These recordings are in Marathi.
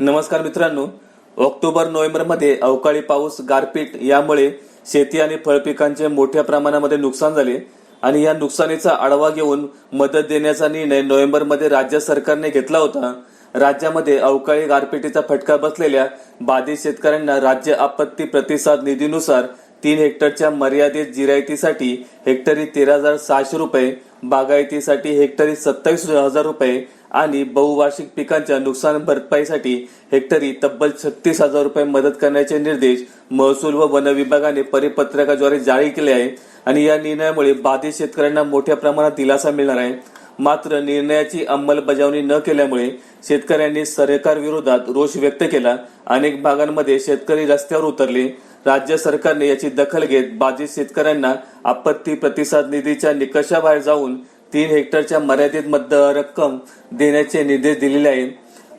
नमस्कार मित्रांनो. ऑक्टोबर नोव्हेंबरमध्ये अवकाळी पाऊस गारपीट यामुळे शेती आणि फळपिकांचे मोठ्या प्रमाणामध्ये नुकसान झाले आणि या नुकसानीचा आढावा घेऊन मदत देण्याचा निर्णय नोव्हेंबरमध्ये राज्य सरकारने घेतला होता. राज्यामध्ये अवकाळी गारपिटीचा फटका बसलेल्या बाधित शेतकऱ्यांना राज्य आपत्ती प्रतिसाद निधीनुसार तीन हेक्टरच्या मर्यादित जिरायतीसाठी हेक्टरी तेरा हजार सहाशे रुपये बागायतीसाठी हेक्टरी सत्तावीस हजार रुपये आणि बहुवार्षिक पिकांच्या नुकसान भरपाईसाठी हेक्टरी तब्बल छत्तीस हजार रुपये मदत करण्याचे निर्देश महसूल व वन विभागाने परिपत्रकाद्वारे जारी केले आहे आणि या निर्णयामुळे बाधित शेतकऱ्यांना मोठ्या प्रमाणात दिलासा मिळणार आहे. मात्र निर्णयाची अंमलबजावणी न केल्यामुळे शेतकऱ्यांनी सरकार विरोधात रोष व्यक्त केला. अनेक भागांमध्ये शेतकरी रस्त्यावर उतरले. राज्य सरकारने याची दखल घेत बाधित शेतकऱ्यांना आपत्ती प्रतिसाद निधीच्या निकषाबाहेर जाऊन तीन हेक्टरच्या मर्यादित मध्य रक्कम देण्याचे निर्देश दिलेले आहे.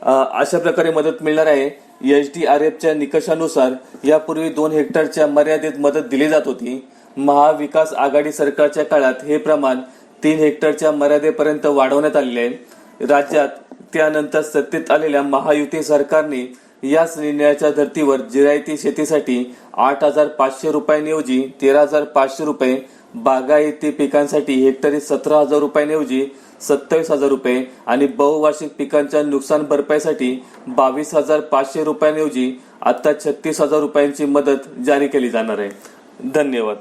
अशा प्रकारे मदत मिळणार आहे. एच डी आर एफच्या निकषानुसार यापूर्वी दोन हेक्टरच्या मर्यादित मदत दिली जात होती. महाविकास आघाडी सरकारच्या काळात हे प्रमाण तीन हेक्टरच्या मर्यादेपर्यंत वाढवण्यात आलेले आहे. राज्यात त्यानंतर सत्तेत आलेल्या महायुती सरकारने याच निर्णयाच्या धर्तीवर जिरायती शेतीसाठी आठ हजार पाचशे रुपयांऐवजी तेरा हजार पाचशे रुपये बागायती पिकांसाठी हेक्टरी सतरा हजार रुपयांऐवजी सत्तावीस हजार रुपये आणि बहुवार्षिक पिकांच्या नुकसान भरपाईसाठी बावीस हजार पाचशे रुपयांऐवजी आता छत्तीस हजार रुपयांची मदत जारी केली जाणार आहे. धन्यवाद.